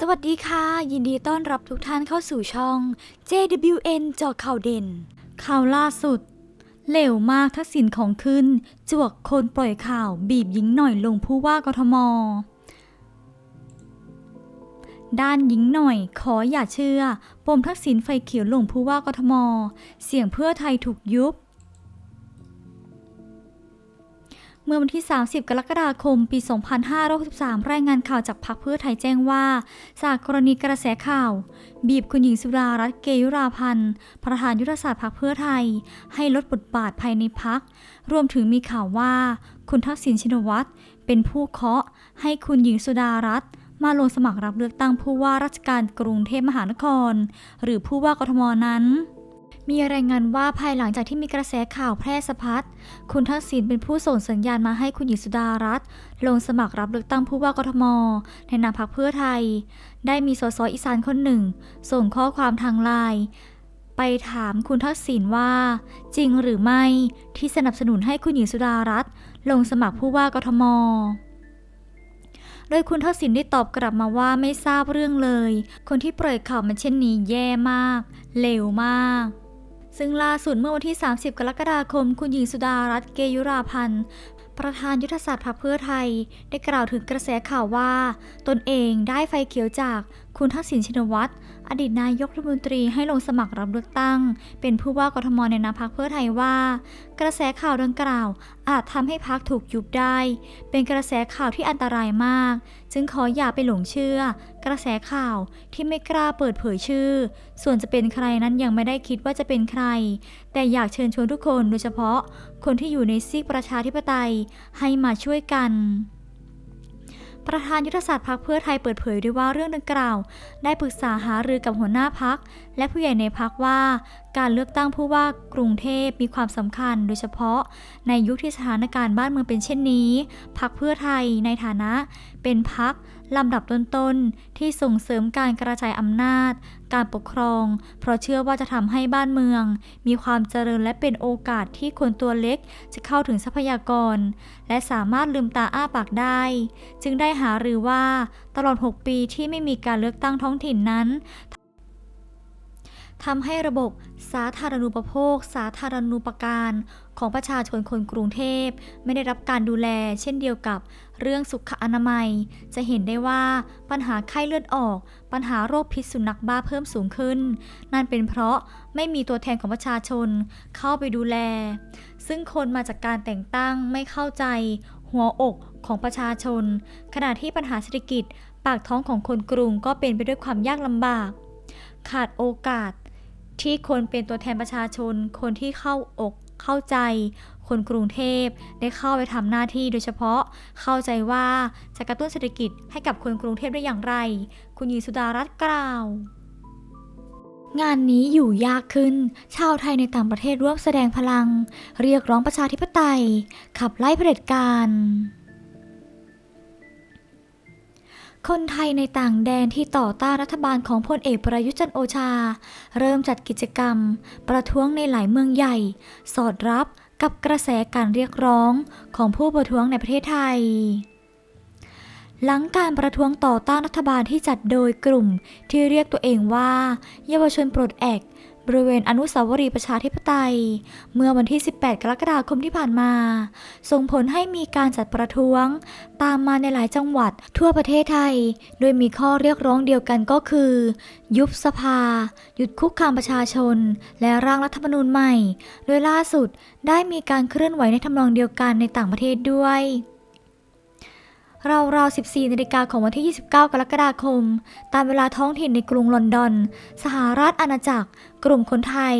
สวัสดีค่ะ ยินดีต้อนรับทุกท่านเข้าสู่ช่อง JWN จอข่าวเด่น ข่าวล่าสุด เหลวมากทักษิณของขึ้น จวกคนปล่อยข่าว บีบหญิงหน่อยลงผู้ว่ากทม ด้านหญิงหน่อยขออย่าเชื่อ ปมทักษิณไฟเขียวลงผู้ว่ากทม เสียงเพื่อไทยถูกยุบ เมื่อวันที่ 30 กรกฎาคม ปี 2563 รายงานข่าวจากพรรคเพื่อไทยแจ้งว่า จากกรณีกระแสข่าว บีบคุณหญิงสุดารัตน์เกยุราพันธ์ ประธานยุทธศาสตร์พรรคเพื่อไทย ให้ลดบทบาทภายในพรรค รวมถึงมีข่าวว่า คุณทักษิณชินวัตร เป็นผู้เคาะ ให้คุณหญิงสุดารัตน์มาลงสมัครรับเลือกตั้งผู้ว่าราชการกรุงเทพมหานคร หรือผู้ว่ากทมนั้น มีรายงานว่าภายหลังจากที่มีกระแสข่าวแพร่สะพัด คุณทักษิณเป็นผู้ส่งสัญญาณมาให้คุณหญิงสุดารัตน์ลงสมัครรับเลือกตั้งผู้ว่ากทม ในนามพรรคเพื่อไทย ได้มีสสอีสานคนหนึ่ง ส่งข้อความทางไลน์ไปถามคุณทักษิณว่า จริงหรือไม่ที่สนับสนุนให้คุณหญิงสุดารัตน์ลงสมัครผู้ว่ากทมโดยคุณทักษิณได้ตอบกลับมาว่าไม่ทราบเรื่องเลย คนที่ปล่อยข่าวมาเช่นนี้แย่มากเลวมาก ซึ่งล่าสุดเมื่อวันที่ 30 กรกฎาคม คุณหญิงสุดารัตน์เกยุราพันธ์ ประธานยุทธศาสตร์พรรคเพื่อไทย ได้กล่าวถึงกระแสข่าวว่า ตนเองได้ไฟเขียวจาก คุณทักษิณชินวัตร อดีตนายกรัฐมนตรีให้ลงสมัครรับเลือกตั้ง เป็นผู้ว่ากทมในนามพรรคเพื่อไทยว่า กระแสข่าวดังกล่าว อาจทำให้พรรคถูกยุบได้ เป็นกระแสข่าวที่อันตรายมาก จึงขออย่าไปหลงเชื่อ กระแสข่าวที่ไม่กล้าเปิดเผยชื่อ ส่วนจะเป็นใครนั้นยังไม่ได้คิดว่าจะเป็นใคร แต่อยากเชิญชวนทุกคนโดยเฉพาะ คนที่อยู่ในซีกประชาธิปไตยให้มาช่วยกัน ประธานยุทธศาสตร์พักเพื่อไทยเปิดเผยด้วยว่าเรื่องดังกล่าว ได้ปรึกษาหารือกับหัวหน้าพัก และผู้ใหญ่ในพักว่าการเลือกตั้งผู้ว่ากรุงเทพมีความสำคัญ โดยเฉพาะในยุคที่สถานการณ์บ้านเมืองเป็นเช่นนี้ พักเพื่อไทยในฐานะ เป็นพักลำดับต้นๆที่ส่งเสริมการกระจายอำนาจ การปกครอง เพราะเชื่อว่าจะทำให้บ้านเมือง มีความเจริญและเป็นโอกาสที่คนตัวเล็กจะเข้าถึงทรัพยากร และสามารถลืมตาอ้าปากได้ จึงได้หารือว่าตลอด 6 ปีที่ไม่มีการเลือกตั้งท้องถิ่นนั้น ทำให้ระบบสาธารณูปโภค สาธารณูปการของประชาชนคนกรุงเทพ ไม่ได้รับการดูแล เช่นเดียวกับเรื่องสุขอนามัย จะเห็นได้ว่าปัญหาไข้เลือดออก ปัญหาโรคพิษสุนัขบ้าเพิ่มสูงขึ้น นั่นเป็นเพราะไม่มีตัวแทนของประชาชนเข้าไปดูแล ซึ่งคนมาจากการแต่งตั้งไม่เข้าใจ หัวอกของประชาชน ขณะที่ปัญหาเศรษฐกิจ ปากท้องของคนกรุงก็เป็นไปด้วยความยากลำบาก ขาดโอกาส ที่คนเป็นตัวแทนประชาชน คนที่เข้าอกเข้าใจ คนกรุงเทพได้เข้าไปทำหน้าที่โดยเฉพาะเข้าใจว่าจะกระตุ้นเศรษฐกิจให้กับคนกรุงเทพได้อย่างไร คุณหญิงสุดารัตน์กล่าว งานนี้อยู่ยากขึ้น ชาวไทยในต่างประเทศร่วมแสดงพลัง เรียกร้องประชาธิปไตย ขับไล่เผด็จการ คนไทยในต่างแดนที่ต่อต้านรัฐบาลของพลเอกประยุจันโอชา เริ่มจัดกิจกรรม ประท้วงในหลายเมืองใหญ่ สอดรับกับกระแสการเรียกร้องของผู้ประท้วงในประเทศไทย หลังการประท้วงต่อต้านรัฐบาลที่จัดโดยกลุ่มที่เรียกตัวเองว่า เยาวชนปลดแอก บริเวณอนุสาวรีย์ประชาธิปไตย เมื่อวันที่ 18 กรกฎาคมที่ผ่านมา ส่งผลให้มีการจัดประท้วง ตามมาในหลายจังหวัดทั่วประเทศไทย โดยมีข้อเรียกร้องเดียวกันก็คือ ยุบสภา หยุดคุกคามประชาชน และร่างรัฐธรรมนูญใหม่ โดยล่าสุดได้มีการเคลื่อนไหวในทำนองเดียวกันในต่างประเทศด้วย ราวๆ 14นาฬิกาของวันที่ 29 กรกฎาคม ตามเวลาท้องถิ่นในกรุงลอนดอน สหราชอาณาจักร กลุ่มคนไทย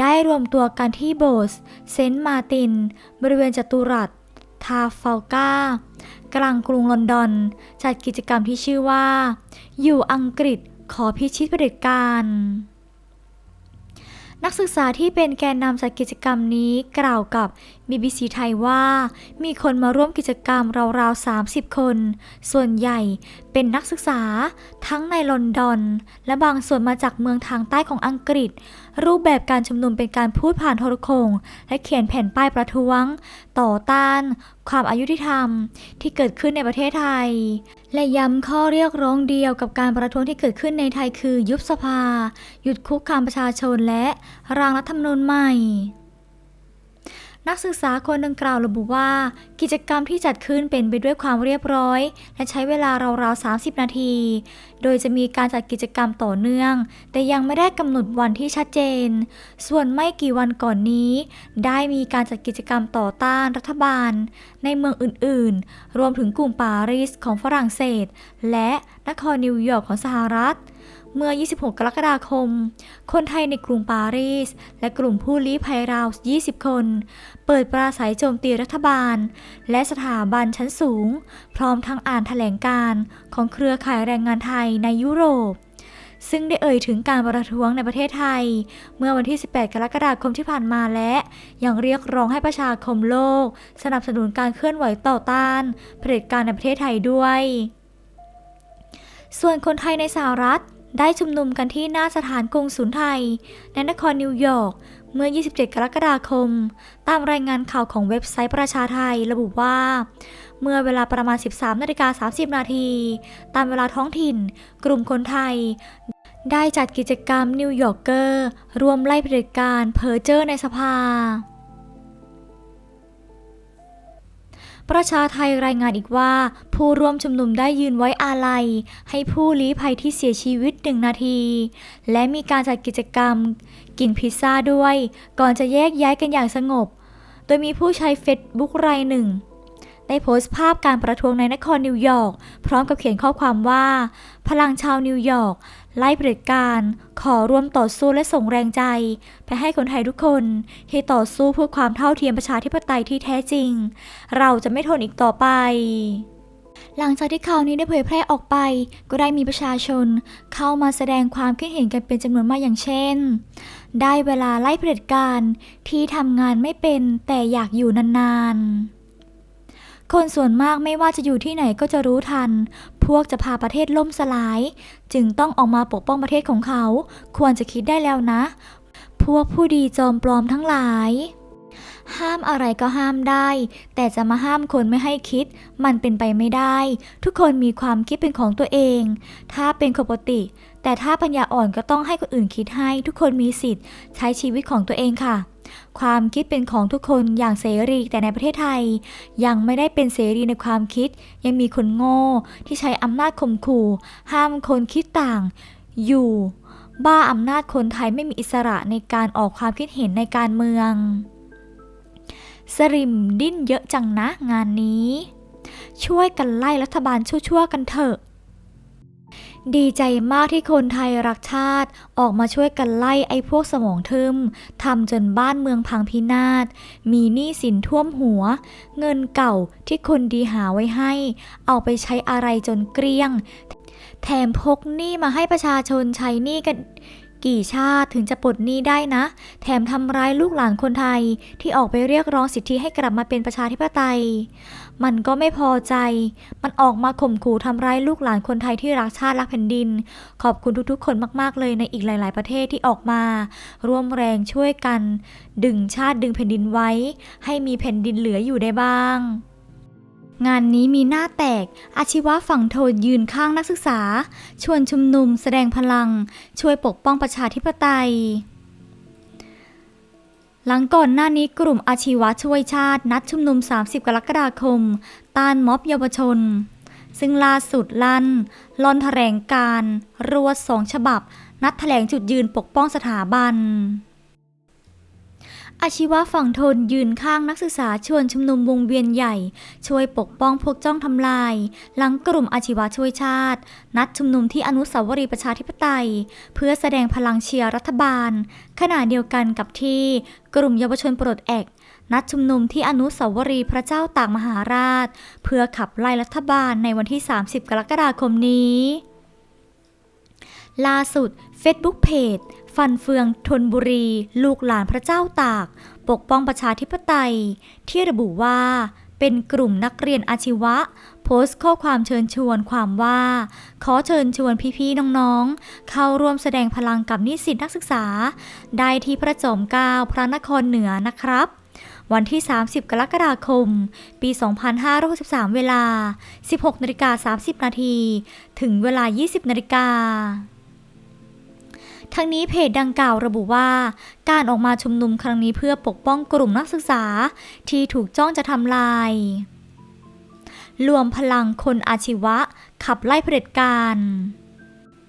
ได้รวมตัวกันที่โบสถ์เซนต์มาติน บริเวณจัตุรัส ทาฟัลกากลางกรุงลอนดอน จัดกิจกรรมที่ชื่อว่า อยู่อังกฤษขอพิชิตเผด็จการ นักศึกษาที่เป็นแกนนำจากกิจกรรมนี้กล่าวกับ BBC ไทยว่า มีคนมาร่วมกิจกรรมราวๆ 30 คน ส่วนใหญ่เป็นนักศึกษาทั้งในลอนดอน และบางส่วนมาจากเมืองทางใต้ของอังกฤษ รูปแบบการชุมนุมเป็นการพูดผ่านโทรโขงและเขียนแผ่นป้ายประท้วง ต่อต้าน ความอายุที่ธรรม ที่เกิดขึ้นในประเทศไทย และย้ำข้อเรียกร้องเดียวกับการประท้วงที่เกิดขึ้นในไทยคือยุบสภา หยุดคุกคามประชาชนและร่างรัฐธรรมนูญใหม่ นักศึกษาคนดังกล่าวระบุว่า กิจกรรมที่จัดขึ้นเป็นไปด้วยความเรียบร้อย และใช้เวลาราวๆ 30 นาที โดยจะมีการจัดกิจกรรมต่อเนื่อง แต่ยังไม่ได้กำหนดวันที่ชัดเจน ส่วนไม่กี่วันก่อนนี้ ได้มีการจัดกิจกรรมต่อต้านรัฐบาล ในเมืองอื่นๆ รวมถึงกลุ่มปารีสของฝรั่งเศส และนครนิวยอร์กของสหรัฐ เมื่อ 26 กรกฎาคม คนไทยในกรุงปารีส และกลุ่มผู้ลี้ภัยราว 20 คน เปิดปราศัยโจมตีรัฐบาล และสถาบันชั้นสูง พร้อมทั้งอ่านแถลงการของเครือข่ายแรงงานไทยในยุโรป ซึ่งได้เอ่ยถึงการประท้วงในประเทศไทย เมื่อวันที่ 18 กรกฎาคมที่ผ่านมาและ ยังเรียกร้องให้ประชาคมโลก สนับสนุนการเคลื่อนไหวต่อต้านเผด็จการในประเทศไทยด้วย ส่วนคนไทยในสหรัฐ ได้ชุมนุมกันที่หน้าสถานกงศูนย์ไทย ในนครนิวยอร์กเมื่อ 27 กรกฎาคม ตามรายงานข่าวของเว็บไซต์ประชาไทยระบุว่า เมื่อเวลาประมาณ 13นาฬิกา30 นาที ตามเวลาท้องถิ่น กลุ่มคนไทย ได้จัดกิจกรรมนิวยอร์กเกอร์รวมไล่เผด็จการเพอเจอร์ในสภา ประชาไทยรายงานอีกว่า ผู้ร่วมชุมนุมได้ยืนไว้อาลัย ให้ผู้ลี้ภัยที่เสียชีวิตหนึ่งนาที และมีการจัดกิจกรรม กินพิซซ่าด้วย ก่อนจะแยกย้ายกันอย่างสงบ โดยมีผู้ใช้เฟซบุ๊กรายหนึ่งได้โพสต์ภาพการประท้วงในนครนิวยอร์กพร้อมกับเขียนข้อความว่า พลังชาวนิวยอร์ก ไล่เผด็จการขอร่วมต่อสู้และส่งแรงใจ ไปให้คนไทยทุกคนที่ต่อสู้เพื่อความเท่าเทียมประชาธิปไตยที่แท้จริง เราจะไม่ทนอีกต่อไปหลังจากที่ข่าวนี้ได้เผยแพร่ออกไป ก็ได้มีประชาชนเข้ามาแสดงความคิดเห็นกันเป็นจำนวนมากอย่างเช่น ได้เวลาไล่เผด็จการที่ทำงานไม่เป็นแต่อยากอยู่นานๆ คนส่วนมากไม่ว่าจะอยู่ที่ไหนก็จะรู้ทัน พวกจะพาประเทศล่มสลาย จึงต้องออกมาปกป้องประเทศของเขา ควรจะคิดได้แล้วนะ พวกผู้ดีจอมปลอมทั้งหลาย ห้ามอะไรก็ห้ามได้ แต่จะมาห้ามคนไม่ให้คิด มันเป็นไปไม่ได้ ทุกคนมีความคิดเป็นของตัวเอง ถ้าเป็นปกติ แต่ถ้าปัญญาอ่อนก็ต้องให้คนอื่นคิดให้ ทุกคนมีสิทธิ์ ใช้ชีวิตของตัวเองค่ะ ความคิดเป็นของทุกคนอย่างเสรีแต่ในประเทศไทย ยังไม่ได้เป็นเสรีในความคิด ยังมีคนโง่ที่ใช้อำนาจข่มขู่ ห้ามคนคิดต่าง อยู่ บ้าอำนาจคนไทยไม่มีอิสระในการออกความคิดเห็นในการเมือง สริมดิ้นเยอะจังนะงานนี้ ช่วยกันไล่รัฐบาลชั่วๆกันเถอะ ดีใจมากที่คนไทยรักชาติ ออกมาช่วยกันไล่ไอ้พวกสมองทึมทำจนบ้านเมืองพังพินาศ มีหนี้สินท่วมหัว เงินเก่าที่คนดีหาไว้ให้ เอาไปใช้อะไรจนเกลี้ยง แถมพกหนี้มาให้ประชาชนใช้หนี้กัน กี่ชาติถึงจะปลดหนี้ได้นะ แถมทำร้ายลูกหลานคนไทยที่ออกไปเรียกร้องสิทธิให้กลับมาเป็นประชาธิปไตย มันก็ไม่พอใจ มันออกมาข่มขู่ทำร้ายลูกหลานคนไทยที่รักชาติรักแผ่นดิน ขอบคุณทุกๆ คนมากๆเลยในอีกหลาย ๆ ประเทศที่ออกมา ร่วมแรงช่วยกัน ดึงชาติดึงแผ่นดินไว้ ให้มีแผ่นดินเหลืออยู่ได้บ้าง งานนี้มีหน้าแตก อาชีวะฝั่งโทนยืนข้างนักศึกษา ชวนชุมนุมแสดงพลัง ช่วยปกป้องประชาธิปไตย หลังก่อนหน้านี้กลุ่มอาชีวะช่วยชาตินัดชุมนุม 30 กรกฎาคม ต้านม็อบเยาวชน ซึ่งล่าสุดลั่นลอนแถลงการณ์รวสองฉบับ นัดแถลงจุดยืนปกป้องสถาบัน อาชีวะฝั่งทนยืนข้างนักศึกษาชวนชุมนุมวงเวียนใหญ่ ช่วยปกป้องพวกจ้องทำลาย หลังกลุ่มอาชีวะช่วยชาติ นัดชุมนุมที่อนุสาวรีย์ประชาธิปไตย เพื่อแสดงพลังเชียร์รัฐบาล ขณะเดียวกันกับที่กลุ่มเยาวชนปลดแอกนัดชุมนุมที่อนุสาวรีย์พระเจ้าตากมหาราช เพื่อขับไล่รัฐบาลในวันที่ 30 กรกฎาคมนี้ ล่าสุด Facebook Page ฟันเฟืองทนบุรี ลูกหลานพระเจ้าตาก ปกป้องประชาธิปไตย ที่ระบุว่าเป็นกลุ่มนักเรียนอาชีวะ โพสต์ข้อความเชิญชวนความว่า ขอเชิญชวนพี่ๆน้องๆ เข้าร่วมแสดงพลังกับนิสิตนักศึกษา ได้ที่พระจอมเกล้าพระนครเหนือนะครับ วันที่ 30 กรกฎาคม ปี 2563 เวลา 16นาฬิกา30 นาที ถึงเวลา 20นาฬิกา ทั้งนี้เพจดังกล่าวระบุว่า การออกมาชุมนุมครั้งนี้เพื่อปกป้องกลุ่มนักศึกษาที่ถูกจ้องจะทำลาย รวมพลังคนอาชีวะ ขับไล่เผด็จการ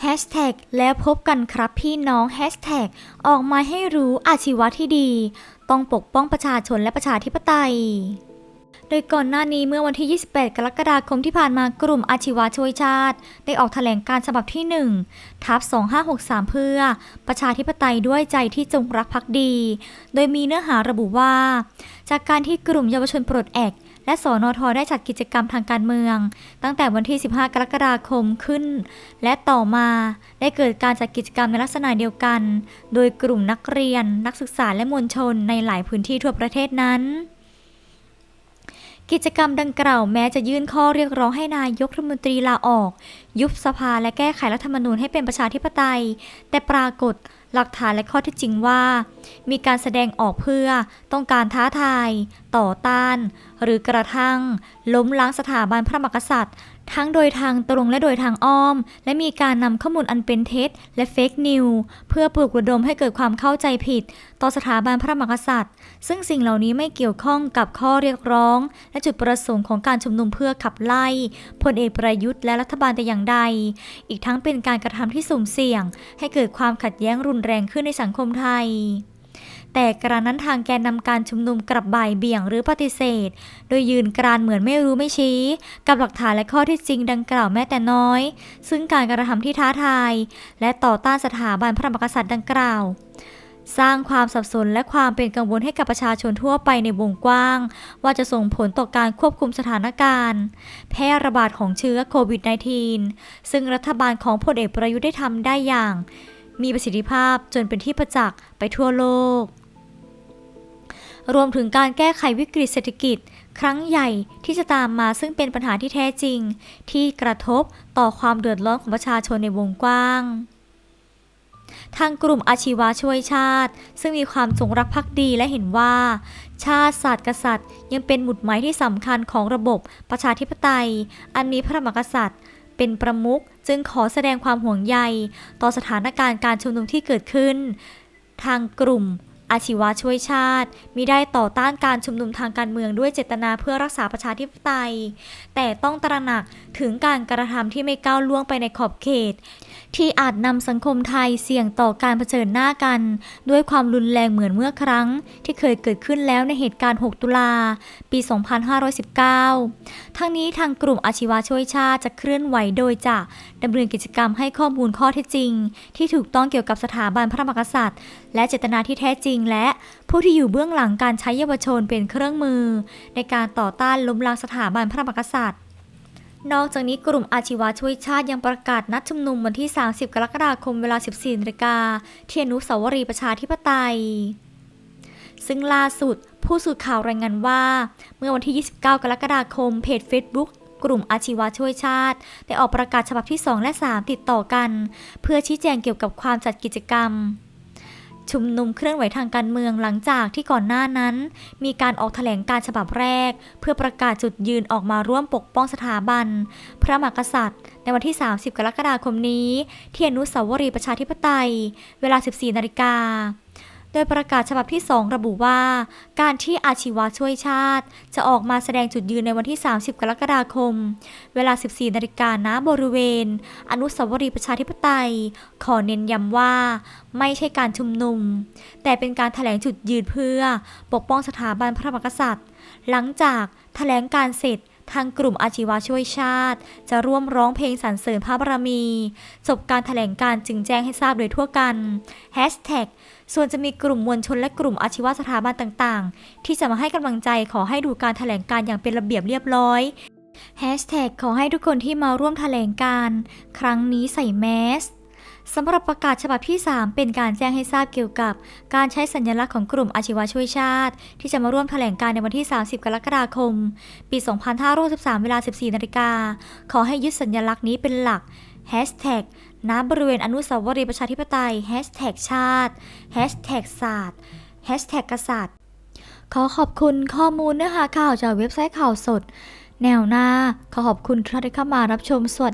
แฮชแท็กแล้วพบกันครับพี่น้องแฮชแท็กออกมาให้รู้อาชีวะที่ดี ต้องปกป้องประชาชนและประชาธิปไตย โดยก่อนหน้านี้เมื่อวันที่ 28 กรกฎาคมที่ผ่านมากลุ่มอาชีวะช่วยชาติ ได้ออกแถลงการฉบับที่ 1 ทับ 2563 เพื่อ ประชาธิปไตยด้วยใจที่จงรักภักดี โดยมีเนื้อหาระบุว่า จากการที่กลุ่มเยาวชนปลดแอกและสอนอทได้จัดกิจกรรมทางการเมือง ตั้งแต่วันที่ 15 กรกฎาคมขึ้น และต่อมาได้เกิดการจัดกิจกรรมในลักษณะเดียวกัน โดยกลุ่มนักเรียน นักศึกษาและมวลชนในหลายพื้นที่ทั่วประเทศนั้น กิจกรรมดังกล่าวแม้จะยื่นข้อเรียกร้องให้นายกรัฐมนตรีลาออก ยุบสภาและแก้ไขรัฐธรรมนูญให้เป็นประชาธิปไตย แต่ปรากฏหลักฐานและข้อเท็จจริงว่า มีการแสดงออกเพื่อต้องการท้าทาย ต่อต้าน หรือกระทั่ง ล้มล้างสถาบันพระมหากษัตริย์ ทั้งโดยทางตรงและโดยทางอ้อม และมีการนำข้อมูลอันเป็นเท็จ และเฟกนิวเพื่อปลุกระดมให้เกิดความเข้าใจผิด ต่อสถาบันพระมหากษัตริย์ ซึ่งสิ่งเหล่านี้ไม่เกี่ยวข้องกับข้อเรียกร้อง และจุดประสงค์ของการชุมนุมเพื่อขับไล่พลเอกประยุทธ์และรัฐบาลแต่อย่างใด อีกทั้งเป็นการกระทำที่สุ่มเสี่ยง ให้เกิดความขัดแย้งรุนแรงขึ้นในสังคมไทย แต่กระนั้นทางแกนนำการชุมนุมกลับบ่ายเบี่ยงหรือปฏิเสธ โดยยืนกรานเหมือนไม่รู้ไม่ชี้ กับหลักฐานและข้อเที่จริงดังกล่าวแม้แต่น้อย ซึ่งการกระทำที่ท้าทาย และต่อต้านสถาบันพระมหากษัตริย์ดังกล่าวสร้างความสับสนและความเป็นกังวลให้กับประชาชนทั่วไปในวงกว้าง ว่าจะส่งผลต่อการควบคุมสถานการณ์ แพร่ระบาดของเชื้อโควิด -19 ซึ่งรัฐบาลของพลเอกประยุทธ์ได้ทำได้อย่าง มีประสิทธิภาพจนเป็นที่ประจักษ์ไปทั่วโลก รวมถึงการแก้ไขวิกฤตเศรษฐกิจ ครั้งใหญ่ที่จะตามมาซึ่งเป็นปัญหาที่แท้จริง ที่กระทบต่อความเดือดร้อนของประชาชนในวงกว้างทางกลุ่มอาชีวะช่วยชาติ ซึ่งมีความจงรักภักดีและเห็นว่า ชาติศาสตร์กษัตริย์ ยังเป็นหมุดหมายที่สำคัญของระบบประชาธิปไตย อันมีพระมหากษัตริย์ เป็นประมุขจึงขอแสดงความห่วงใย ต่อสถานการณ์การชุมนุมที่เกิดขึ้น ทางกลุ่ม อาชีวะช่วยชาติมิได้ต่อต้านการชุมนุมทางการเมืองด้วยเจตนาเพื่อรักษาประชาธิปไตย แต่ต้องตระหนักถึงการกระทำที่ไม่ก้าวล่วงไปในขอบเขต ที่อาจนำสังคมไทยเสี่ยงต่อการเผชิญหน้ากัน ด้วยความรุนแรงเหมือนเมื่อครั้ง ที่เคยเกิดขึ้นแล้วในเหตุการณ์ 6 ตุลา ปี 2519ทั้งนี้ทางกลุ่มอาชีวะช่วยชาติจะเคลื่อนไหวโดยจะดำเนินกิจกรรมให้ข้อมูลข้อเท็จจริง ที่ถูกต้องเกี่ยวกับสถาบันพระมหากษัตริย์ และเจตนาที่แท้จริง และผู้ที่อยู่เบื้องหลังการใช้เยาวชนเป็นเครื่องมือ ในการต่อต้านล้มล้างสถาบันพระมหากษัตริย์นอกจากนี้กลุ่มอาชีวะช่วยชาติยังประกาศนัดชุมนุมวันที่ 30 กรกฎาคมเวลา 14นาฬิกาที่อนุสาวรีย์ประชาธิปไตย ซึ่งล่าสุดผู้สื่อข่าวรายงานว่า เมื่อวันที่ 29 กรกฎาคมเพจ Facebook กลุ่มอาชีวะช่วยชาติ ได้ออกประกาศฉบับที่ 2 และ 3 ติดต่อกัน เพื่อชี้แจงเกี่ยวกับความจัดกิจกรรม ชุมนุมเคลื่อนไหวทางการเมืองหลังจากที่ก่อนหน้านั้น มีการออกแถลงการฉบับแรก เพื่อประกาศจุดยืนออกมาร่วมปกป้องสถาบัน พระมหากษัตริย์ ในวันที่ 30 กรกฎาคมนี้ ที่อนุสาวรีย์ประชาธิปไตย เวลา 14 นาฬิกา โดยประกาศฉบับที่ 2 ระบุว่า การที่อาชีวะช่วยชาติ จะออกมาแสดงจุดยืนในวันที่ 30 กรกฎาคม เวลา 14 นาฬิกาณบริเวณ อนุสาวรีย์ประชาธิปไตย ขอเน้นย้ำว่า ไม่ใช่การชุมนุม แต่เป็นการถแถลงจุดยืนเพื่อ ปกป้องสถาบันพระมหากษัตริย์ หลังจากแถลงการเสร็จทางกลุ่มอาชีวะช่วยชาติ จะร่วมร้องเพลงสรรเสริญพระบารมี จบการแถลงการจึงแจ้งให้ทราบโดยทั่วกัน Hashtag ส่วนจะมีกลุ่มมวลชนและกลุ่มอาชีวะสถาบันต่างๆ ที่จะมาให้กำลังใจขอให้ดูการแถลงการอย่างเป็นระเบียบเรียบร้อย Hashtag ขอให้ทุกคนที่มาร่วมแถลงการครั้งนี้ใส่แมสสำหรับประกาศฉบับที่ 3 เป็นการแจ้งให้ทราบเกี่ยวกับ การใช้สัญลักษณ์ของกลุ่มอาชีวะช่วยชาติ ที่จะมาร่วมแถลงการในวันที่ 30 กรกฎาคม ปี 2563 เวลา 14 นาฬิกา ขอให้ยึดสัญลักษณ์นี้เป็นหลัก Hashtag ณบริเวณอนุสาวรีย์ประชาธิปไตย Hashtag ชาติ Hashtag ศาสตร์ Hashtag กษัตริย์ ขอขอบคุณข้อมูลเนื้อหาข่าวจากเว็บไซต์ข่าวสด แนวหน้า ขอขอบคุณที่เข้ามารับชมสวัสดี